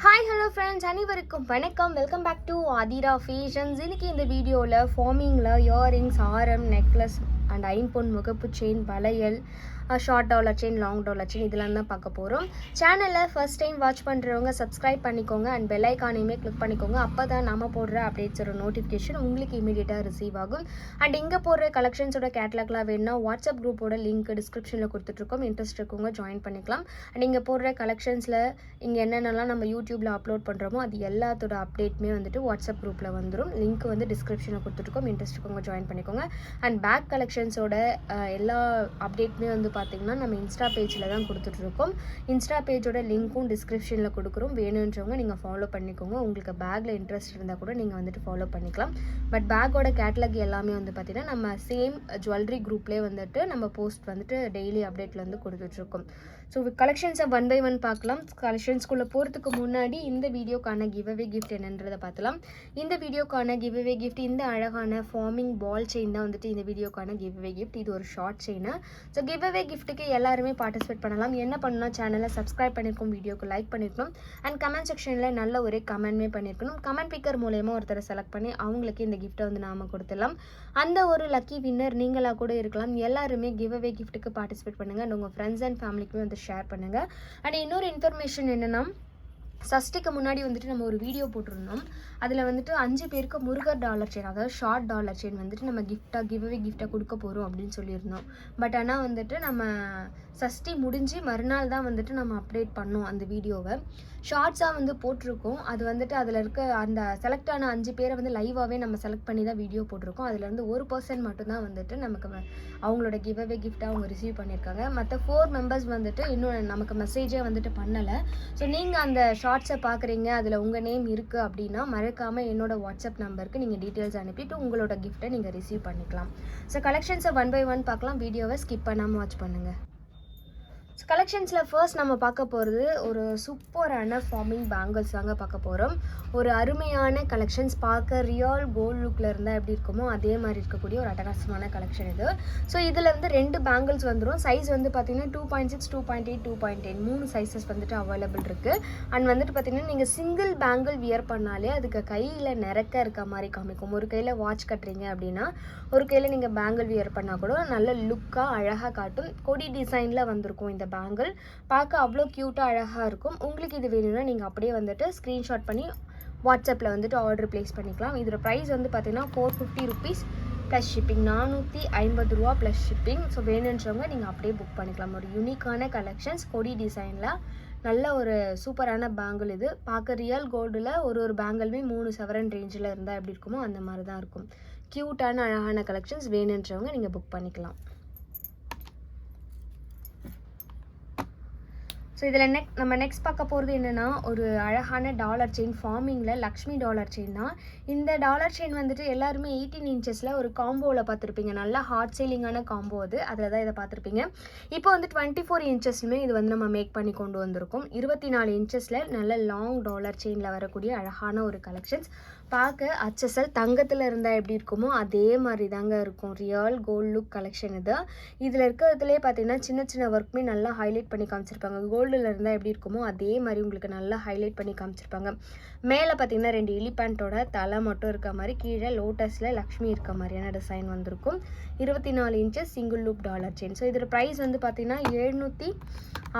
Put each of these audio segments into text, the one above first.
Hi hello friends அனைவருக்கும் வணக்கம். Welcome back to Aathira fashions இன்றைக்கி இந்த வீடியோவில் ஃபார்மிங்கில் இயரிங்ஸ் ஆரம் நெக்லஸ் அண்ட் ஐம்பொன் முகப்பு செயின் வளையல் short dollar chain long dollar chain இதெல்லாம் தான் பார்க்க போகிறோம் சேனலில் ஃபர்ஸ்ட் டைம் வாட்ச் பண்ணுறவங்க சப்ஸ்கிரைப் பண்ணிக்கோங்க அண்ட் பெல் ஐக்கானையுமே கிளிக் பண்ணிக்கோங்க. அப்போ தான் நம்ம போடுற அப்டேட்ஸோட நோட்டிஃபிகேஷன் உங்களுக்கு இமீடியட்டாக ரிசீவ் ஆகும். அண்ட் இங்கே போடுற கலெக்ஷன்ஸோட கேட்லாக்லாம் வேணும்னா வாட்ஸ்அப் குரூப்போட லிங்க் டிஸ்கிரிப்ஷனில் கொடுத்துட்ருக்கோம் இன்ட்ரெஸ்ட் இருக்கவங்க ஜாயின் பண்ணிக்கலாம். அண்ட் இங்கே போடுற கலெக்ஷன்ஸில் இங்கே என்னென்னலாம் நம்ம யூடியூப்பில் அப்லோட் பண்ணுறோமோ அது எல்லாத்தோட அப்டேட்டுமே வந்துட்டு வாட்ஸ்அப் குரூப்பில் வந்துடும் லிங்க் வந்து டிஸ்கிரிப்ஷனில் கொடுத்துருக்கோம் இன்ட்ரெஸ்ட் இருக்கவங்க ஜாயின் பண்ணிக்கோங்க. அண்ட் பேக் கலெக்ஷன் கலெக்ஷன்ஸோட எல்லா அப்டேட்டுமே வந்து பார்த்திங்கன்னா நம்ம இன்ஸ்டா பேஜில் தான் கொடுத்துட்ருக்கோம். இன்ஸ்டா பேஜோட லிங்க்கும் டிஸ்கிரிப்ஷனில் கொடுக்குறோம். வேணுன்றவங்க நீங்கள் ஃபாலோ பண்ணிக்கோங்க. உங்களுக்கு பேக்கில் இன்ட்ரெஸ்ட் இருந்தால் கூட நீங்கள் வந்துட்டு ஃபாலோ பண்ணிக்கலாம். பட் பேக்கோட கேட்லாக் எல்லாமே வந்து பார்த்திங்கன்னா நம்ம சேம் ஜுவல்லரி குரூப்லேயே வந்துட்டு நம்ம போஸ்ட் வந்துட்டு டெய்லி அப்டேட்டில் வந்து கொடுத்துட்ருக்கோம். ஸோ கலெக்ஷன்ஸை ஒன் பை ஒன் பார்க்கலாம். கலெக்ஷன்ஸ்குள்ளே போகிறதுக்கு முன்னாடி இந்த வீடியோக்கான கிவ்அவே கிஃப்ட் என்னன்றதை பார்த்துலாம். இந்த வீடியோக்கான கிவ்அவே கிஃப்ட் இந்த அழகான ஃபார்மிங் பால் செயின் தான் வந்துட்டு இந்த வீடியோக்கான கிவ்அவே கிஃப்ட் இது ஒரு ஷார்ட் செயின் ஸோ கிவ்அவே கிஃப்ட்டுக்கு எல்லாருமே பார்ட்டிசிபேட் பண்ணலாம். என்ன பண்ணணும் சேனலை சப்ஸ்கிரைப் பண்ணியிருக்கோம் வீடியோக்கு லைக் பண்ணியிருக்கணும் அண்ட் கமெண்ட் செக்ஷனில் நல்ல ஒரு கமெண்ட்மே பண்ணியிருக்கணும் கமெண்ட் பிக்கர் மூலயமா ஒருத்தரை செலக்ட் பண்ணி அவங்களுக்கு இந்த கிஃப்ட்டை வந்து நாம கொடுத்துடலாம். அந்த ஒரு லக்கி வின்னர் நீங்களாக கூட இருக்கலாம். எல்லாருமே கிவ்அவே கிஃப்ட்டுக்கு பார்ட்டிசிபேட் பண்ணுங்கள் அண்ட் உங்கள் ஃப்ரெண்ட்ஸ் அண்ட் ஃபேமிலிக்குமே வந்து ஷேர் பண்ணுங்கள் அண்ட் இன்னொரு இன்ஃபர்மேஷன் என்னென்னா சஷ்டிக்கு முன்னாடி வந்துட்டு நம்ம ஒரு வீடியோ போட்டிருந்தோம். அதில் வந்துட்டு அஞ்சு பேருக்கு முருகர் டாலர் செயின் அதாவது ஷார்ட் டாலர் செயின் வந்துட்டு நம்ம கிஃப்டாக கிவ்அவே கிஃப்டாக கொடுக்க போகிறோம் அப்படின்னு சொல்லியிருந்தோம். பட் ஆனால் வந்துட்டு நம்ம சஷ்டி முடிஞ்சு மறுநாள் தான் வந்துட்டு நம்ம அப்டேட் பண்ணோம் அந்த வீடியோவை. ஷார்ட்ஸாக வந்து போட்டிருக்கோம். அது வந்துட்டு அதில் இருக்க அந்த செலக்ட் ஆன அஞ்சு பேரை வந்து லைவாகவே நம்ம செலக்ட் பண்ணி தான் வீடியோ போட்டிருக்கோம். அதுலேருந்து ஒரு பர்சன் மட்டும்தான் வந்துட்டு நமக்கு அவங்களோட அவங்களோட கிவ்அவே கிஃப்டாக அவங்க ரிசீவ் பண்ணியிருக்காங்க. மற்ற ஃபோர் மெம்பர்ஸ் வந்துட்டு இன்னும் நமக்கு மெசேஜே வந்துட்டு பண்ணலை. ஸோ நீங்கள் அந்த ஷார்ட்ஸை பார்க்குறீங்க அதில் உங்கள் நேம் இருக்குது அப்படின்னா மறக்காமல் என்னோட வாட்ஸ்அப் நம்பருக்கு நீங்கள் டீட்டெயில்ஸ் அனுப்பிட்டு உங்களோட கிஃப்ட்டை நீங்கள் ரிசீவ் பண்ணிக்கலாம். ஸோ கலெக்ஷன்ஸை ஒன் பை ஒன் பார்க்கலாம். வீடியோவை ஸ்கிப் பண்ணாமல் வாட்ச் பண்ணுங்கள் கலெக்ஷன்ஸில் ஃபர்ஸ்ட் நம்ம பார்க்க போகிறது ஒரு சூப்பரான ஃபார்மிங் பேங்கிள்ஸ் தாங்க பார்க்க போகிறோம் ஒரு அருமையான கலெக்ஷன்ஸ் பார்க்க ரியல் கோல்ட் லுக்கில் இருந்தால் எப்படி இருக்குமோ அதே மாதிரி இருக்கக்கூடிய ஒரு அட்டகாசமான கலெக்ஷன் இது. ஸோ இதில் வந்து ரெண்டு பேங்கிள்ஸ் வந்துடும் சைஸ் வந்து பார்த்தீங்கன்னா two point six two point eight two point eight மூணு சைஸஸ் வந்துட்டு அவைலபிள் இருக்குது அண்ட் வந்துட்டு பார்த்திங்கன்னா நீங்கள் சிங்கிள் பேங்கிள் வியர் பண்ணாலே அதுக்கு கையில் நிறக்க இருக்க மாதிரி காமிக்கும். ஒரு கையில் வாட்ச் கட்டுறீங்க அப்படின்னா ஒரு கையில் நீங்கள் பேங்கிள் வியர் பண்ணால் கூட நல்ல லுக்காக அழகாக காட்டும். கொடி டிசைனில் வந்திருக்கும் இந்த பேங்கிள் பார்க்க அவ்வளோ க்யூட்டாக அழகாக இருக்கும். உங்களுக்கு இது வேணும்னா நீங்கள் அப்படியே வந்துட்டு ஸ்க்ரீன்ஷாட் பண்ணி வாட்ஸ்அப்பில் வந்துட்டு ஆர்டர் ப்ளேஸ் பண்ணிக்கலாம். இதோட ப்ரைஸ் வந்து பார்த்தீங்கன்னா four fifty rupees plus shipping நானூற்றி ஐம்பது ரூபா ப்ளஸ் ஷிப்பிங் ஸோ வேணுன்றவங்க நீங்கள் அப்படியே புக் பண்ணிக்கலாம். ஒரு யூனிக்கான கலெக்ஷன்ஸ் கொடி டிசைனில் நல்ல ஒரு சூப்பரான பேங்கிள் இது. பார்க்க ரியல் கோல்டில் ஒரு ஒரு பேங்கிளுமே மூணு செவரன் ரேஞ்சில் இருந்தால் எப்படி இருக்குமோ அந்த மாதிரி தான் இருக்கும் க்யூட்டான அழகான கலெக்ஷன்ஸ் வேணுன்றவங்க நீங்கள் புக் பண்ணிக்கலாம். ஸோ இதில் நெக் நம்ம நெக்ஸ்ட் பார்க்க போகிறது என்னென்னா ஒரு அழகான டாலர் செயின் ஃபார்மிங்கில் லக்ஷ்மி டாலர் செயின் தான். இந்த டாலர் செயின் வந்துட்டு எல்லாருமே எயிட்டீன் இன்ச்சஸில் ஒரு காம்போவில் பார்த்துருப்பீங்க. நல்லா ஹார்ட் சேலிங்கான காம்போ அது. அதில் தான் இதை பார்த்துருப்பீங்க. இப்போ வந்து டுவெண்ட்டி ஃபோர் இன்ச்சஸ்லுமே இது வந்து நம்ம மேக் பண்ணி கொண்டு வந்திருக்கோம். இருபத்தி நாலு இன்ச்சஸில் நல்ல லாங் டாலர் செயினில் வரக்கூடிய அழகான ஒரு கலெக்ஷன்ஸ் பார்க்க அச்சசல் தங்கத்தில் இருந்தால் எப்படி இருக்குமோ அதே மாதிரி தாங்க இருக்கும். ரியல் கோல்ட் லுக் கலெக்ஷன் இது. இதில் இருக்கிறதுலே பார்த்தீங்கன்னா சின்ன சின்ன ஒர்க்குமே நல்லா ஹைலைட் பண்ணி காமிச்சிருப்பாங்க. கோல்டில் இருந்தால் எப்படி இருக்குமோ அதே மாதிரி உங்களுக்கு நல்லா ஹைலைட் பண்ணி காமிச்சிருப்பாங்க. மேலே பார்த்தீங்கன்னா ரெண்டு எலிபேண்ட்டோட தலை மட்டும் இருக்க மாதிரி கீழே லோட்டஸில் லக்ஷ்மி இருக்க மாதிரியான டிசைன் வந்திருக்கும். இருபத்தி நாலு inch single loop dollar chain so இதோட ப்ரைஸ் வந்து பார்த்தீங்கன்னா எழுநூற்றி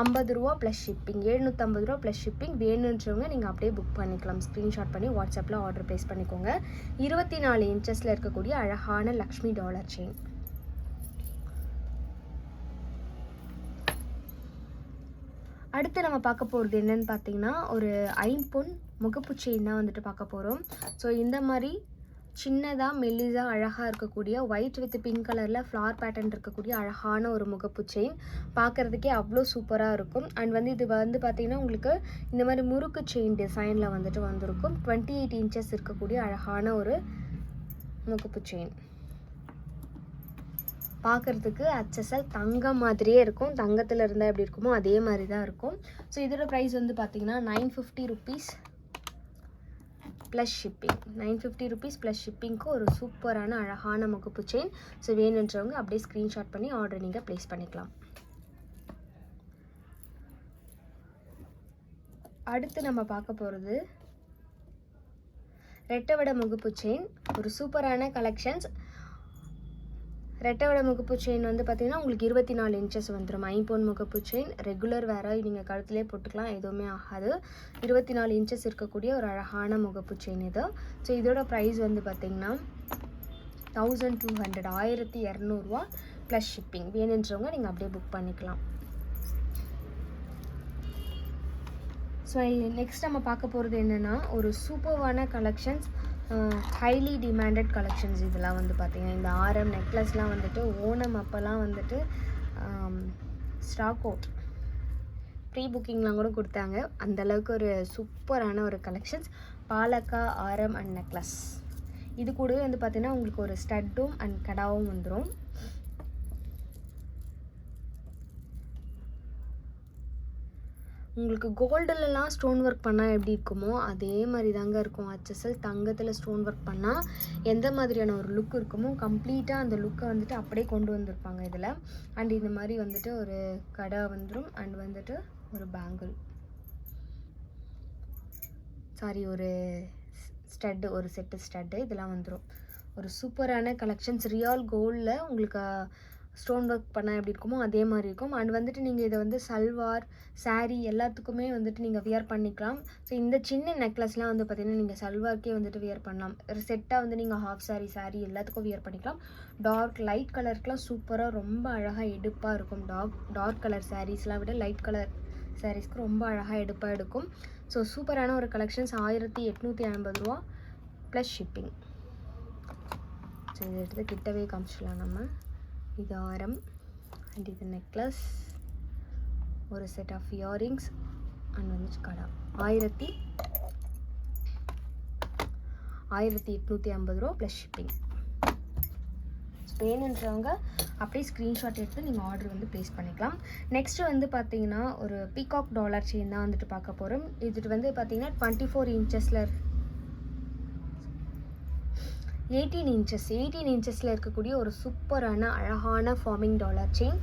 ஐம்பது ரூபா ப்ளஸ் ஷிப்பிங் எழுநூற்றம்பது ரூபா ப்ளஸ் ஷிப்பிங் வேணுன்றவங்க நீங்கள் அப்படியே புக் பண்ணிக்கலாம். ஸ்க்ரீன்ஷாட் பண்ணி வாட்ஸ்அப்பில் ஆர்டர் ப்ளேஸ் பண்ணிக்கோங்க. இருபத்தி நாலு இன்ச்சஸில் இருக்கக்கூடிய அழகான லக்ஷ்மி டாலர் செயின். அடுத்து நம்ம பார்க்க போகிறது என்னன்னு பார்த்தீங்கன்னா ஒரு ஐம்பொன் முகப்பு செயின் தான் வந்துட்டு பார்க்க போகிறோம் ஸோ இந்த மாதிரி சின்னதாக மெல்லிஸாக அழகாக இருக்கக்கூடிய ஒயிட் வித் பிங்க் கலரில் ஃப்ளார் பேட்டர்ன் இருக்கக்கூடிய அழகான ஒரு முகப்பு செயின் பார்க்குறதுக்கே அவ்வளோ சூப்பராக இருக்கும். அண்ட் வந்து இது வந்து பார்த்திங்கன்னா உங்களுக்கு இந்த மாதிரி முறுக்கு செயின் டிசைனில் வந்துட்டு வந்திருக்கும். டுவெண்ட்டி எயிட் இன்ச்சஸ் இருக்கக்கூடிய அழகான ஒரு முகப்பு செயின் பார்க்குறதுக்கு அச்சசல் தங்கம் மாதிரியே இருக்கும். தங்கத்தில் இருந்தால் எப்படி இருக்குமோ அதே மாதிரி தான் இருக்கும். ஸோ இதோட ப்ரைஸ் வந்து பார்த்தீங்கன்னா nine fifty rupees plus shipping nine fifty rupees plus ஷிப்பிங்க்கு ஒரு சூப்பரான அழகான முகப்பு செயின் ஸோ வேணுன்றவங்க அப்படியே ஸ்க்ரீன்ஷாட் பண்ணி ஆர்டர் நீங்கள் ப்ளேஸ் பண்ணிக்கலாம். அடுத்து நம்ம பார்க்க போகிறது ரெட்டவடை முகப்பு செயின் ஒரு சூப்பரான கலெக்ஷன்ஸ் ரெட்டையோட முகப்பு செயின் வந்து பார்த்தீங்கன்னா உங்களுக்கு இருபத்தி நாலு இன்ச்சஸ் வந்துடும் ஐம்பொன் முகப்பு செயின் ரெகுலர் வேற நீங்கள் கழுத்துலேயே போட்டுக்கலாம் எதுவுமே ஆகாது. இருபத்தி நாலு இன்ச்சஸ் இருக்கக்கூடிய ஒரு அழகான முகப்பு செயின் இது. ஸோ இதோட ப்ரைஸ் வந்து பார்த்தீங்கன்னா தௌசண்ட் டூ ஹண்ட்ரட் ஆயிரத்தி இரநூறுவா ப்ளஸ் ஷிப்பிங் வேணுன்றவங்க நீங்கள் அப்படியே புக் பண்ணிக்கலாம். ஸோ நெக்ஸ்ட் நம்ம பார்க்க போகிறது என்னென்னா ஒரு சூப்பர்வான கலெக்ஷன்ஸ் ஹைலி டிமாண்டட் கலெக்ஷன்ஸ் இதெல்லாம் வந்து பார்த்திங்கன்னா இந்த ஆரம் நெக்லஸ்லாம் வந்துட்டு ஓணம் அப்போல்லாம் வந்துட்டு ஸ்டாக் அவுட் ப்ரீ புக்கிங்லாம் கூட கொடுத்தாங்க. அந்த அளவுக்கு ஒரு சூப்பரான ஒரு கலெக்ஷன்ஸ் பாலக்கா ஆரம் அண்ட் நெக்லஸ் இது கூடவே வந்து பார்த்திங்கன்னா உங்களுக்கு ஒரு ஸ்டட்டும் அண்ட் கடாவும் வந்துடும் உங்களுக்கு கோல்டுலலாம் ஸ்டோன் ஒர்க் பண்ணால் எப்படி இருக்குமோ அதே மாதிரி தாங்க இருக்கும். ஹச்எஸ்எல் தங்கத்தில் ஸ்டோன் ஒர்க் பண்ணால் எந்த மாதிரியான ஒரு லுக் இருக்குமோ கம்ப்ளீட்டாக அந்த லுக்கை வந்துட்டு அப்படியே கொண்டு வந்திருப்பாங்க இதில். அண்ட் இந்த மாதிரி வந்துட்டு ஒரு கடை வந்துடும் அண்ட் வந்துட்டு ஒரு பேங்கிள். சாரி ஒரு ஸ்டட்டு ஒரு செட்டு ஸ்டட்டு இதெல்லாம் வந்துடும் ஒரு சூப்பரான கலெக்ஷன்ஸ். ரியல் கோல்டில் உங்களுக்கு ஸ்டோன் ஒர்க் பண்ணால் எப்படி இருக்குமோ அதே மாதிரி இருக்கும். அண்ட் வந்துட்டு நீங்கள் இதை வந்து சல்வார் சாரீ எல்லாத்துக்குமே வந்துட்டு நீங்கள் வியர் பண்ணிக்கலாம். ஸோ இந்த சின்ன நெக்லஸ்லாம் வந்து பார்த்திங்கன்னா நீங்கள் சல்வார்க்கே வந்துட்டு வியர் பண்ணலாம். செட்டாக வந்து நீங்கள் ஹாஃப் சாரீ சாரீ எல்லாத்துக்கும் வியர் பண்ணிக்கலாம். டார்க் லைட் கலருக்குலாம் சூப்பராக ரொம்ப அழகாக எடுப்பாக இருக்கும். டார்க் டார்க் கலர் சாரீஸ்லாம் விட லைட் கலர் சாரீஸ்க்கு ரொம்ப அழகாக எடுப்பாக எடுக்கும். ஸோ சூப்பரான ஒரு கலெக்ஷன்ஸ் ஆயிரத்தி எட்நூற்றி ஐம்பது ரூபா ப்ளஸ் ஷிப்பிங் ஸோ இதை எடுத்து கிட்டவே காமிச்சிடலாம் நம்ம. இது ஆரம் அண்ட் இது நெக்லஸ் ஒரு செட் ஆஃப் இயரிங்ஸ் அண்ட் வந்து கடா. ஆயிரத்தி ஆயிரத்தி எட்நூற்றி ஐம்பது ரூபா ப்ளஸ் ஷிப்பிங் வேணுன்றவங்க அப்படியே ஸ்க்ரீன்ஷாட் எடுத்து நீங்கள் ஆர்டர் வந்து ப்ளேஸ் பண்ணிக்கலாம். நெக்ஸ்ட்டு வந்து பார்த்தீங்கன்னா ஒரு பீகாக் டாலர் செயின் தான் வந்துட்டு பார்க்க போகிறோம் இது வந்து பார்த்தீங்கன்னா டுவெண்ட்டி ஃபோர் இன்ச்சஸில் எயிட்டீன் இன்ச்சஸ் எயிட்டீன் இன்ச்சஸில் இருக்கக்கூடிய ஒரு சூப்பரான அழகான ஃபார்மிங் டாலர் செயின்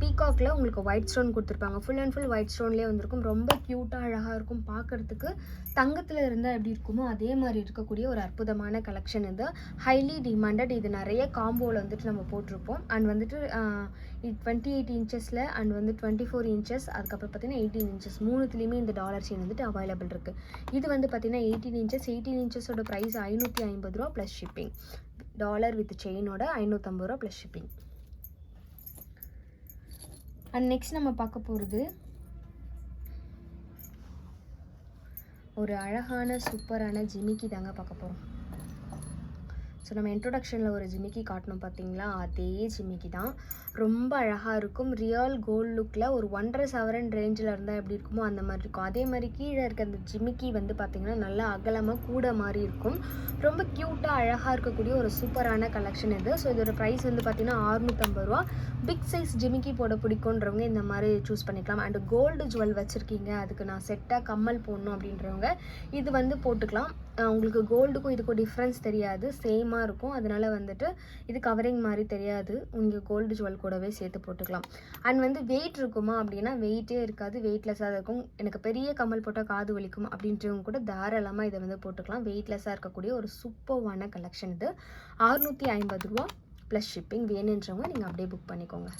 பீகாக்கில் உங்களுக்கு ஒயிட் ஸ்டோன் கொடுத்துருப்பாங்க. ஃபுல் அண்ட் ஃபுல் ஒயிட் ஸ்டோன்லேயே வந்திருக்கும். ரொம்ப க்யூட்டாக அழகாக இருக்கும் பார்க்குறதுக்கு தங்கத்தில் இருந்தால் எப்படி இருக்குமோ அதே மாதிரி இருக்கக்கூடிய ஒரு அற்புதமான கலெக்ஷன் இது. ஹைலி டிமாண்டட் இது நிறைய காம்போவில் வந்துட்டு நம்ம போட்டிருப்போம். அண்ட் வந்துட்டு இது டுவெண்ட்டி எயிட் இன்ச்சஸில் அண்ட் வந்து டுவெண்ட்டி ஃபோர் இன்ச்சஸ் அதுக்கப்புறம் பார்த்தீங்கன்னா எயிட்டீன் இன்ச்சஸ் மூணுத்துலேயுமே இந்த டாலர் செயின் வந்துட்டு அவைலபிள் இருக்குது இது வந்து பார்த்தீங்கன்னா எயிட்டீன் இன்ச்சஸ் எயிட்டீன் இன்ச்சஸோட ப்ரைஸ் ஐநூற்றி ஐம்பது ரூபா ப்ளஸ் ஷிப்பிங் டாலர் வித் செயினோட ஐநூற்றம்பது ரூபா ப்ளஸ் ஷிப்பிங் அண்ட் நெக்ஸ்ட் நம்ம பார்க்க போகிறது ஒரு அழகான சூப்பரான ஜிமிக்கி தாங்க பார்க்க போகிறோம் ஸோ நம்ம இன்ட்ரொடக்ஷனில் ஒரு ஜிமிக்கி காட்டணும் பார்த்தீங்களா அதே ஜிமிக்கி தான். ரொம்ப அழகாக இருக்கும். ரியல் கோல்ட் லுக்கில் ஒரு ஒன்றரை சவரன் ரேஞ்சில் இருந்தால் எப்படி இருக்குமோ அந்த மாதிரி இருக்கும். அதே மாதிரி கீழே இருக்க அந்த ஜிமிக்கி வந்து பார்த்திங்கன்னா நல்லா அகலமாக கூட மாதிரி இருக்கும். ரொம்ப க்யூட்டாக அழகாக இருக்கக்கூடிய ஒரு சூப்பரான கலெக்ஷன் இது. ஸோ இதோட ப்ரைஸ் வந்து பார்த்திங்கன்னா அறுநூற்றம்பது ரூபா. பிக் சைஸ் ஜிமிக்கி போட பிடிக்குன்றவங்க இந்த மாதிரி சூஸ் பண்ணிக்கலாம். அண்டு கோல்டு ஜுவல் வச்சுருக்கீங்க. அதுக்கு நான் செட்டாக கம்மல் போடணும் அப்படின்றவங்க இது வந்து போட்டுக்கலாம். உங்களுக்கு கோல்டுக்கும் இதுக்கும் டிஃப்ரென்ஸ் தெரியாது. சேமாக இருக்கும். அதனால வந்துட்டு இது கவரிங் மாதிரி தெரியாது. உங்கள் கோல்டு ஜுவல் கூடவே சேர்த்து போட்டுக்கலாம். அண்ட் வந்து வெயிட் இருக்குமா அப்படின்னா வெயிட்டே இருக்காது. வெயிட்லெஸ்ஸாக இருக்கும். எனக்கு பெரிய கம்மல் போட்டால் காது வலிக்கும் அப்படின்றவங்க கூட தாராளமாக இதை வந்து போட்டுக்கலாம். வெயிட்லெஸ்ஸாக இருக்கக்கூடிய ஒரு சூப்பர்வான கலெக்ஷன் இது. அறுநூற்றி ஐம்பது ரூபா ப்ளஸ் ஷிப்பிங் வேணுன்றவங்க நீங்கள் அப்படியே புக் பண்ணிக்கோங்க.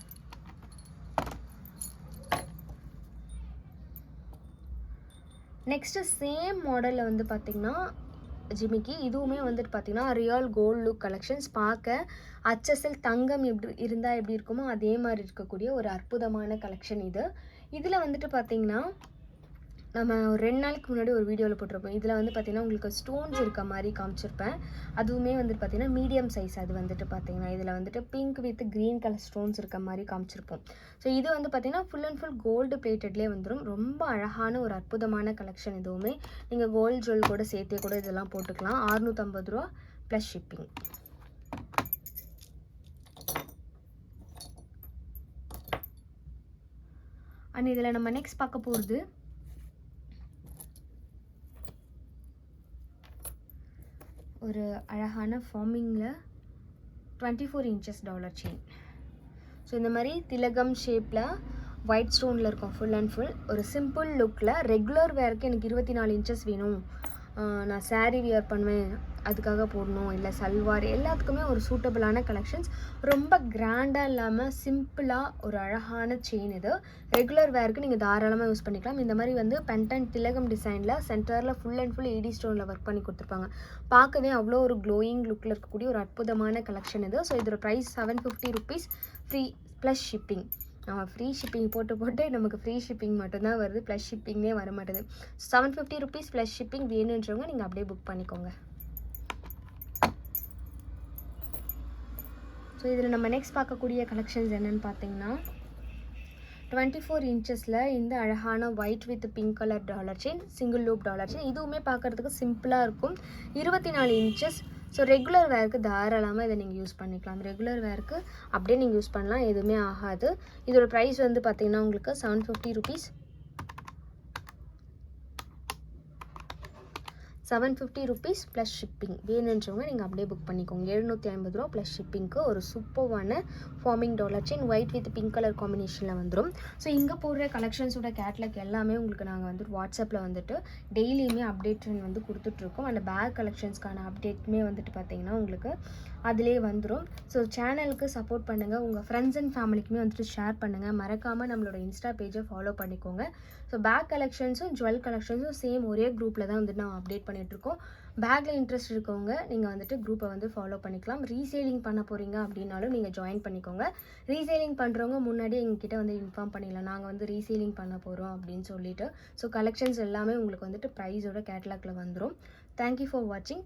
நெக்ஸ்ட்டு சேம் மாடலில் வந்து பார்த்திங்கன்னா ஜிமிக்கி. இதுவுமே வந்துட்டு பார்த்திங்கன்னா ரியல் கோல்ட் லுக் கலெக்ஷன்ஸ் பார்க்க அச்சசல் தங்கம் எப்படி இருந்தால் எப்படி இருக்குமோ அதே மாதிரி இருக்கக்கூடிய ஒரு அற்புதமான கலெக்ஷன் இது. இதில் வந்துட்டு பார்த்திங்கன்னா நம்ம ஒரு ரெண்டு நாளைக்கு முன்னாடி ஒரு வீடியோவில் போட்டிருப்போம். இதில் வந்து பார்த்திங்கன்னா உங்களுக்கு ஸ்டோன்ஸ் இருக்க மாதிரி காமிச்சிருப்பேன். அதுவுமே வந்துட்டு பார்த்திங்கன்னா மீடியம் சைஸ் அது வந்துட்டு பார்த்திங்கன்னா இதில் வந்துட்டு pink with green colour stones இருக்க மாதிரி காமிச்சிருப்போம். ஸோ இது வந்து பார்த்திங்கன்னா ஃபுல் அண்ட் ஃபுல் கோல்டு பிளேட்டட்லேயே வந்துடும் ரொம்ப அழகான ஒரு அற்புதமான கலெக்ஷன் இதுவுமே. நீங்கள் கோல்டு ஜுவல் கூட சேர்த்தே கூட இதெல்லாம் போட்டுக்கலாம். அறுநூற்றம்பது ரூபா ப்ளஸ் ஷிப்பிங் அண்ட் இதில் நம்ம நெக்ஸ்ட் பார்க்க போகிறது ஒரு அழகான ஃபார்மிங்கில் twenty four inches dollar chain so இந்த மாதிரி திலகம் ஷேப்பில் ஒயிட் ஸ்டோனில் இருக்கும் ஃபுல் அண்ட் ஃபுல் ஒரு சிம்பிள் லுக்கில் ரெகுலர் வேருக்கு எனக்கு இருபத்தி நாலு இன்ச்சஸ் வேணும். நான் சாரீ வியர் பண்ணுவேன். அதுக்காக போடணும். இல்லை சல்வார். எல்லாத்துக்குமே ஒரு சூட்டபிளான கலெக்ஷன்ஸ் ரொம்ப கிராண்டாக இல்லாமல் சிம்பிளாக ஒரு அழகான செயின் இது. ரெகுலர் வேருக்கு நீங்கள் தாராளமாக யூஸ் பண்ணிக்கலாம். இந்த மாதிரி வந்து பென்டன் திலகம் டிசைனில் சென்டரில் ஃபுல் அண்ட் ஃபுல் ஏடி ஸ்டோனில் ஒர்க் பண்ணி கொடுத்துருப்பாங்க. பார்க்கவே அவ்வளோ ஒரு க்ளோயிங் லுக்கில் இருக்கக்கூடிய ஒரு அற்புதமான கலெக்ஷன் இது. ஸோ இதோட price seven fifty rupees free plus shipping free shipping போட்டு போட்டு நமக்கு ஃப்ரீ ஷிப்பிங் மட்டும்தான் வருது. ப்ளஸ் ஷிப்பிங்கே வர மாட்டேது seven fifty rupees plus shipping வேணுன்றவங்க நீங்கள் அப்படியே புக் பண்ணிக்கோங்க. ஸோ இதில் நம்ம நெக்ஸ்ட் பார்க்கக்கூடிய கலெக்ஷன்ஸ் என்னென்னு பார்த்தீங்கன்னா டுவெண்ட்டி ஃபோர் இன்ச்சஸில் இந்த அழகான white with pink colour dollar chain single loop dollar chain இதுவுமே பார்க்குறதுக்கு சிம்பிளாக இருக்கும். இருபத்தி நாலு இன்ச்சஸ் ஸோ ரெகுலர் வேர்க்கு தாராளமாக இதை நீங்கள் யூஸ் பண்ணிக்கலாம். ரெகுலர் வேர்க்கு அப்படியே நீங்கள் யூஸ் பண்ணலாம். எதுவுமே ஆகாது. இதோட ப்ரைஸ் வந்து பார்த்தீங்கன்னா உங்களுக்கு seven fifty rupees seven fifty rupees plus shipping வேணுன்றவங்க நீங்கள் அப்படியே புக் பண்ணிக்கோங்க. எழுநூற்றி ஐம்பது ரூபா ப்ளஸ் ஷிப்பிங்க்கு ஒரு சூப்பர்வான forming dollar chain white with pink colour காம்பினேஷனில் வந்துடும் ஸோ இங்கே போடுற கலெக்ஷன்ஸோட கேட்லாக் எல்லாமே உங்களுக்கு நாங்கள் வந்துட்டு வாட்ஸ்அப்பில் வந்துட்டு டெய்லியுமே அப்டேட் வந்து கொடுத்துட்ருக்கோம் அந்த பேக் கலெக்ஷன்ஸ்க்கான அப்டேட்டுமே வந்துட்டு பார்த்தீங்கன்னா உங்களுக்கு அதிலே வந்துடும் ஸோ சேனலுக்கு சப்போர்ட் பண்ணுங்கள் உங்கள் ஃப்ரெண்ட்ஸ் அண்ட் ஃபேமிலிக்குமே வந்துட்டு ஷேர் பண்ணுங்கள் மறக்காமல் நம்மளோட இன்ஸ்டா பேஜை ஃபாலோ பண்ணிக்கோங்க. ஸோ பேக் கலெக்ஷன்ஸும் ஜுவல் கலெக்ஷன்ஸும் சேம் ஒரே குரூப்பில் தான் வந்துட்டு நான் அப்டேட் பண்ணிகிட்ருக்கோம் பேக்கில் இன்ட்ரெஸ்ட் இருக்கவங்க நீங்கள் வந்துட்டு குரூப்பை வந்து ஃபாலோ பண்ணிக்கலாம். ரீசேலிங் பண்ண போகிறீங்க அப்படின்னாலும் நீங்கள் ஜாயின் பண்ணிக்கோங்க. ரீசேலிங் பண்ணுறவங்க முன்னாடியே எங்ககிட்ட வந்து இன்ஃபார்ம் பண்ணிடலாம். நாங்கள் வந்து ரீசேலிங் பண்ண போகிறோம் அப்படின்னு சொல்லிட்டு. ஸோ கலெக்ஷன்ஸ் எல்லாமே உங்களுக்கு வந்துட்டு ப்ரைஸோட கேட்லாக்ல வந்துடும் தேங்க்யூ ஃபார் வாட்சிங்